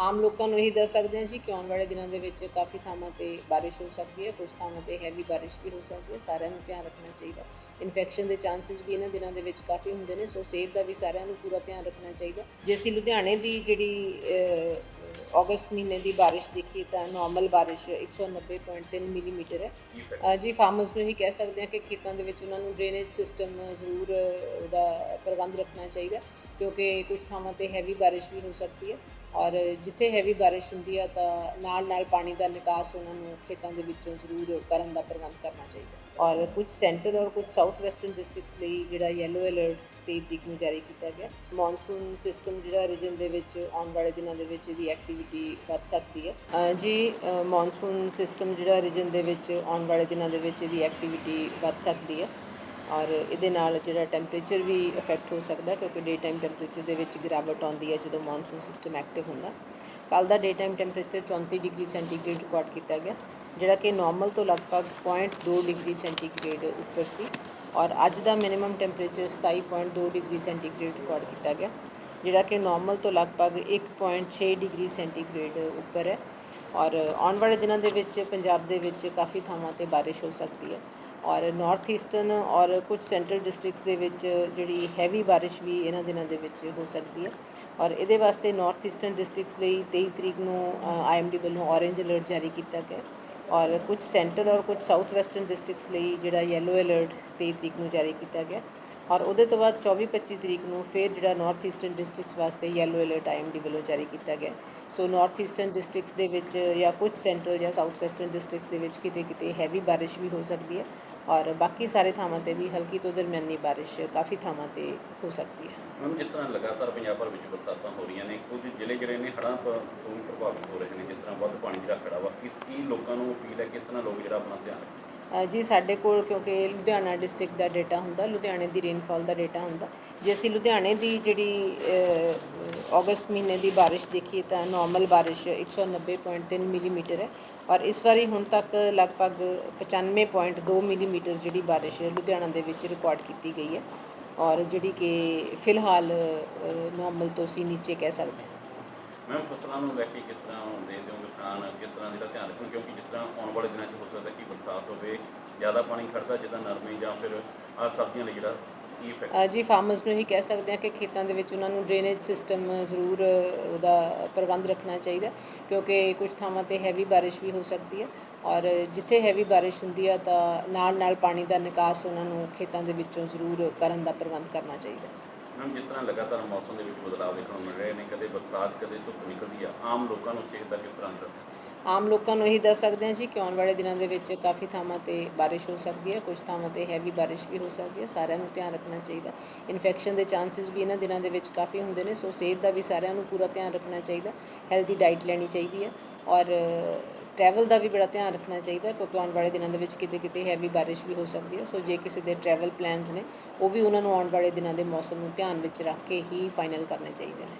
ਆਮ ਲੋਕਾਂ ਨੂੰ ਇਹੀ ਦੱਸ ਸਕਦੇ ਹਾਂ ਜੀ ਕਿ ਆਉਣ ਵਾਲੇ ਦਿਨਾਂ ਦੇ ਵਿੱਚ ਕਾਫੀ ਥਾਵਾਂ ਤੇ ਬਾਰਿਸ਼ ਹੋ ਸਕਦੀ ਹੈ ਕੁਝ ਥਾਵਾਂ ਤੇ ਹੈਵੀ ਬਾਰਿਸ਼ ਵੀ ਹੋ ਸਕਦੀ ਹੈ ਸਾਰਿਆਂ ਨੂੰ ਧਿਆਨ ਰੱਖਣਾ ਚਾਹੀਦਾ। ਇਨਫੈਕਸ਼ਨ ਦੇ ਚਾਂਸਸ ਵੀ ਇਹਨਾਂ ਦਿਨਾਂ ਦੇ ਵਿੱਚ ਕਾਫੀ ਹੁੰਦੇ ਨੇ ਸੋ ਸਿਹਤ ਦਾ ਵੀ ਸਾਰਿਆਂ ਨੂੰ ਪੂਰਾ ਧਿਆਨ ਰੱਖਣਾ ਚਾਹੀਦਾ। ਜੇ ਅਸੀਂ ਲੁਧਿਆਣੇ ਦੀ ਜਿਹੜੀ ਅਹ, ਅਗਸਤ ਮਹੀਨੇ ਦੀ ਬਾਰਿਸ਼ ਦੇਖੀਏ ਤਾਂ ਨਾਰਮਲ ਬਾਰਿਸ਼ 190.3 ਮਿਲੀਮੀਟਰ ਹੈ। ਜੀ ਫਾਰਮਰਸ ਨੂੰ ਹੀ ਕਹਿ ਸਕਦੇ ਹਾਂ ਕਿ ਖੇਤਾਂ ਦੇ ਵਿੱਚ ਉਹਨਾਂ ਨੂੰ ਡਰੇਨੇਜ ਸਿਸਟਮ ਜ਼ਰੂਰ ਅ, ਉਹਦਾ ਪ੍ਰਬੰਧ ਰੱਖਣਾ ਚਾਹੀਦਾ ਕਿਉਂਕਿ ਕੁਝ ਥਾਵਾਂ ਤੇ ਹੈਵੀ ਬਾਰਿਸ਼ ਵੀ ਹੋ ਸਕਦੀ ਹੈ। ਔਰ ਜਿੱਥੇ ਹੈਵੀ ਬਾਰਿਸ਼ ਹੁੰਦੀ ਆ ਤਾਂ ਨਾਲ ਨਾਲ ਪਾਣੀ ਦਾ ਨਿਕਾਸ ਉਹਨਾਂ ਨੂੰ ਖੇਤਾਂ ਦੇ ਵਿੱਚੋਂ ਜ਼ਰੂਰ ਕਰਨ ਦਾ ਪ੍ਰਬੰਧ ਕਰਨਾ ਚਾਹੀਦਾ। ਔਰ ਕੁਝ ਸੈਂਟਰ ਔਰ ਕੁਝ ਸਾਊਥ ਵੈਸਟਰਨ ਡਿਸਟ੍ਰਿਕਟਸ ਲਈ ਜਿਹੜਾ ਯੈਲੋ ਅਲਰਟ 23 ਤਰੀਕ ਨੂੰ ਜਾਰੀ ਕੀਤਾ ਗਿਆ। ਮੌਨਸੂਨ ਸਿਸਟਮ ਜਿਹੜਾ ਰੀਜਨ ਦੇ ਵਿੱਚ ਆਉਣ ਵਾਲੇ ਦਿਨਾਂ ਦੇ ਵਿੱਚ ਇਹਦੀ ਐਕਟੀਵਿਟੀ ਵੱਧ ਸਕਦੀ ਹੈ। ਜੀ ਮੌਨਸੂਨ ਸਿਸਟਮ ਜਿਹੜਾ ਰੀਜਨ ਦੇ ਵਿੱਚ ਆਉਣ ਵਾਲੇ ਦਿਨਾਂ ਦੇ ਵਿੱਚ ਇਹਦੀ ਐਕਟੀਵਿਟੀ ਵੱਧ ਸਕਦੀ ਹੈ। ਔਰ ਇਹਦੇ ਨਾਲ ਜਿਹੜਾ ਟੈਂਪਰੇਚਰ ਵੀ ਇਫੈਕਟ ਹੋ ਸਕਦਾ ਕਿਉਂਕਿ ਡੇ ਟਾਈਮ ਟੈਂਪਰੇਚਰ ਦੇ ਵਿੱਚ ਗਿਰਾਵਟ ਆਉਂਦੀ ਹੈ ਜਦੋਂ ਮੌਨਸੂਨ ਸਿਸਟਮ ਐਕਟਿਵ ਹੁੰਦਾ ਕੱਲ ਦਾ day time temperature 34 degree centigrade record ਕੀਤਾ ਗਿਆ, ਜਿਹੜਾ ਕਿ ਨਾਰਮਲ ਤੋਂ ਲਗਭਗ 0.2 ਡਿਗਰੀ ਸੈਂਟੀਗ੍ਰੇਡ ਉੱਪਰ ਸੀ ਔਰ ਅੱਜ ਦਾ minimum temperature 27.2 degree centigrade record ਕੀਤਾ ਗਿਆ, ਜਿਹੜਾ ਕਿ ਨਾਰਮਲ ਤੋਂ ਲਗਭਗ 1.6 ਡਿਗਰੀ ਸੈਂਟੀਗ੍ਰੇਡ ਉੱਪਰ ਹੈ। ਔਰ ਆਉਣ ਵਾਲੇ ਦਿਨਾਂ ਦੇ ਵਿੱਚ ਪੰਜਾਬ ਦੇ ਵਿੱਚ ਕਾਫੀ ਥਾਵਾਂ ਤੇ ਬਾਰਿਸ਼ ਹੋ ਸਕਦੀ ਹੈ। ਔਰ ਨਾਰਥ ਈਸਟਰਨ ਔਰ ਕੁਝ ਸੈਂਟਰਲ ਡਿਸਟ੍ਰਿਕਟਸ ਦੇ ਵਿੱਚ ਜਿਹੜੀ ਹੈਵੀ ਬਾਰਿਸ਼ ਵੀ ਇਹਨਾਂ ਦਿਨਾਂ ਦੇ ਵਿੱਚ ਹੋ ਸਕਦੀ ਹੈ। ਔਰ ਇਹਦੇ ਵਾਸਤੇ ਨਾਰਥ ਈਸਟਰਨ ਡਿਸਟ੍ਰਿਕਟਸ ਲਈ 23 ਤਰੀਕ ਨੂੰ ਆਈਐਮਡੀ ਵੱਲੋਂ ਔਰੇਂਜ ਅਲਰਟ ਜਾਰੀ ਕੀਤਾ ਗਿਆ। ਔਰ ਕੁਝ ਸੈਂਟਰ ਔਰ ਕੁਝ ਸਾਊਥ ਵੈਸਟਰਨ ਡਿਸਟ੍ਰਿਕਟਸ ਲਈ ਜਿਹੜਾ ਯੈਲੋ ਅਲਰਟ 23 ਤਰੀਕ ਨੂੰ ਜਾਰੀ ਕੀਤਾ ਗਿਆ। ਔਰ ਉਹਦੇ ਤੋਂ ਬਾਅਦ 24 25 ਤਰੀਕ ਨੂੰ ਫਿਰ ਜਿਹੜਾ ਨਾਰਥ ਈਸਟਰਨ ਡਿਸਟ੍ਰਿਕਟਸ ਵਾਸਤੇ ਯੈਲੋ ਅਲਰਟ ਆਈਐਮਡੀ ਵੱਲੋਂ ਜਾਰੀ ਕੀਤਾ ਗਿਆ। ਸੋ ਨਾਰਥ ਈਸਟਰਨ ਡਿਸਟ੍ਰਿਕਟਸ ਦੇ ਵਿੱਚ ਜਾਂ ਕੁਝ ਸੈਂਟਰਲ ਜਾਂ ਸਾਊਥ ਵੈਸਟਰਨ ਡਿਸਟ੍ਰਿਕਟਸ ਦੇ ਵਿੱਚ ਕਿਤੇ ਕਿਤੇ ਹੈਵੀ ਬਾਰਿਸ਼ ਵੀ ਹੋ ਸਕਦੀ ਹੈ ਔਰ ਬਾਕੀ ਸਾਰੇ ਥਾਵਾਂ ਤੇ ਵੀ ਹਲਕੀ ਤੋਂ ਦਰਮਿਆਨੀ ਬਾਰਿਸ਼ ਕਾਫੀ ਥਾਵਾਂ ਤੇ ਹੋ ਸਕਦੀ ਹੈ। ਮੈਮ, ਜਿਸ ਤਰ੍ਹਾਂ ਲਗਾਤਾਰ ਪੰਜਾਬ ਭਰ ਵਿੱਚ ਬਰਸਾਤਾਂ ਹੋ ਰਹੀਆਂ ਨੇ, ਕੁਝ ਜ਼ਿਲ੍ਹੇ ਜਿਹੜੇ ਨੇ ਹੜ੍ਹਾਂ ਤੋਂ ਪ੍ਰਭਾਵਿਤ ਹੋ ਰਹੇ ਨੇ, ਜਿਸ ਤਰ੍ਹਾਂ ਵੱਧ ਪਾਣੀ ਜਿਹੜਾ ਖੜਾ ਵਾ, ਇਸ ਕੀ ਲੋਕਾਂ ਨੂੰ ਅਪੀਲ ਹੈ, ਕਿਸ ਤਰ੍ਹਾਂ ਲੋਕ ਜਿਹੜਾ ਆਪਣਾ ਧਿਆਨ ਰੱਖਣ ਜੀ ਸਾਡੇ ਕੋਲ ਕਿਉਂਕਿ ਲੁਧਿਆਣਾ ਡਿਸਟ੍ਰਿਕਟ ਦਾ ਡਾਟਾ ਹੁੰਦਾ ਲੁਧਿਆਣੇ ਦੀ ਰੇਨਫਾਲ ਦਾ ਡਾਟਾ ਹੁੰਦਾ। ਜੇ ਅਸੀਂ ਲੁਧਿਆਣੇ ਦੀ ਜਿਹੜੀ ਅ, ਅਗਸਤ ਮਹੀਨੇ ਦੀ ਬਾਰਿਸ਼ ਦੇਖੀਏ ਤਾਂ ਨਾਰਮਲ ਬਾਰਿਸ਼ 190.3 ਮਿਲੀਮੀਟਰ ਹੈ। ਔਰ ਇਸ ਵਾਰੀ ਹੁਣ ਤੱਕ ਲਗਭਗ 95.2 ਮਿਲੀਮੀਟਰ ਜਿਹੜੀ ਬਾਰਿਸ਼ ਲੁਧਿਆਣਾ ਦੇ ਵਿੱਚ ਰਿਕਾਰਡ ਕੀਤੀ ਗਈ ਹੈ। ਔਰ ਜਿਹੜੀ ਕਿ ਫਿਲਹਾਲ ਨਾਰਮਲ ਤੋਂ ਅਸੀਂ ਨੀਚੇ ਕਹਿ ਸਕਦੇ ਹਾਂ। ਮੈਮ ਫਸਲਾਂ ਨੂੰ ਲੈ ਕੇ ਕਿਸ ਤਰ੍ਹਾਂ ਦੇ ਦਿਓ ਕਿਸਾਨ, ਕਿਸ ਤਰ੍ਹਾਂ ਜਿਹੜਾ ਧਿਆਨ ਰੱਖਣ, ਕਿਉਂਕਿ ਜਿਸ ਤਰ੍ਹਾਂ ਆਉਣ ਵਾਲੇ ਦਿਨਾਂ 'ਚ ਹੋ ਸਕਦਾ ਕਿ ਬਰਸਾਤ ਹੋਵੇ, ਜ਼ਿਆਦਾ ਪਾਣੀ ਖੜਦਾ ਜਿੱਦਾਂ ਨਰਮੇ ਜਾਂ ਫਿਰ ਆ ਸਬਜ਼ੀਆਂ ਲਈ ਜਿਹੜਾ ਜੀ ਫਾਰਮਰਸ ਨੂੰ ਹੀ ਕਹਿ ਸਕਦੇ ਹਾਂ ਕਿ ਖੇਤਾਂ ਦੇ ਵਿੱਚ ਉਹਨਾਂ ਨੂੰ ਡਰੇਨੇਜ ਸਿਸਟਮ ਜ਼ਰੂਰ ਉਹਦਾ ਪ੍ਰਬੰਧ ਰੱਖਣਾ ਚਾਹੀਦਾ ਕਿਉਂਕਿ ਕੁਝ ਥਾਵਾਂ ਤੇ ਹੈਵੀ ਬਾਰਿਸ਼ ਵੀ ਹੋ ਸਕਦੀ ਹੈ ਔਰ ਜਿੱਥੇ ਹੈਵੀ ਬਾਰਿਸ਼ ਹੁੰਦੀ ਆ ਤਾਂ ਨਾਲ ਨਾਲ ਪਾਣੀ ਦਾ ਨਿਕਾਸ ਉਹਨਾਂ ਨੂੰ ਖੇਤਾਂ ਦੇ ਵਿੱਚੋਂ ਜ਼ਰੂਰ ਕਰਨ ਦਾ ਪ੍ਰਬੰਧ ਕਰਨਾ ਚਾਹੀਦਾ ਮੈਮ ਜਿਸ ਤਰ੍ਹਾਂ ਲਗਾਤਾਰ ਮੌਸਮ ਦੇ ਵਿੱਚ ਬਦਲਾਅ ਦੇਖਣ ਨੂੰ ਮਿਲ ਰਹੇ ਨੇ, ਕਦੇ ਬਰਸਾਤ, ਕਦੇ ਧੁੱਪ ਨਿਕਲਦੀ ਆ, ਆਮ ਲੋਕਾਂ ਨੂੰ ਸਿਹਤ ਦਾ ਕਿਸ ਤਰ੍ਹਾਂ ਅੰਦਰ ਆਮ ਲੋਕਾਂ ਨੂੰ ਇਹੀ ਦੱਸ ਸਕਦੇ ਹਾਂ ਜੀ ਕਿ ਆਉਣ ਵਾਲੇ ਦਿਨਾਂ ਦੇ ਵਿੱਚ ਕਾਫੀ ਥਾਵਾਂ ਤੇ ਬਾਰਿਸ਼ ਹੋ ਸਕਦੀ ਹੈ, ਕੁਝ ਥਾਵਾਂ ਤੇ ਹੈਵੀ ਬਾਰਿਸ਼ ਵੀ ਹੋ ਸਕਦੀ ਹੈ, ਸਾਰਿਆਂ ਨੂੰ ਧਿਆਨ ਰੱਖਣਾ ਚਾਹੀਦਾ। ਇਨਫੈਕਸ਼ਨ ਦੇ ਚਾਂਸਸ ਵੀ ਇਹਨਾਂ ਦਿਨਾਂ ਦੇ ਵਿੱਚ ਕਾਫੀ ਹੁੰਦੇ ਨੇ, ਸੋ ਸਿਹਤ ਦਾ ਵੀ ਸਾਰਿਆਂ ਨੂੰ ਪੂਰਾ ਧਿਆਨ ਰੱਖਣਾ ਚਾਹੀਦਾ ਹੈਲਦੀ ਡਾਈਟ ਲੈਣੀ ਚਾਹੀਦੀ ਹੈ ਔਰ ਟਰੈਵਲ ਦਾ ਵੀ ਬੜਾ ਧਿਆਨ ਰੱਖਣਾ ਚਾਹੀਦਾ ਕਿਉਂਕਿ ਆਉਣ ਵਾਲੇ ਦਿਨਾਂ ਦੇ ਵਿੱਚ ਕਿਤੇ ਕਿਤੇ ਹੈਵੀ ਬਾਰਿਸ਼ ਵੀ ਹੋ ਸਕਦੀ ਹੈ। ਸੋ ਜੇ ਕਿਸੇ ਦੇ ਟਰੈਵਲ ਪਲਾਨਸ ਨੇ, ਉਹ ਵੀ ਉਹਨਾਂ ਨੂੰ ਆਉਣ ਵਾਲੇ ਦਿਨਾਂ ਦੇ ਮੌਸਮ ਨੂੰ ਧਿਆਨ ਵਿੱਚ ਰੱਖ ਕੇ ਹੀ ਫਾਈਨਲ ਕਰਨੇ ਚਾਹੀਦੇ ਨੇ।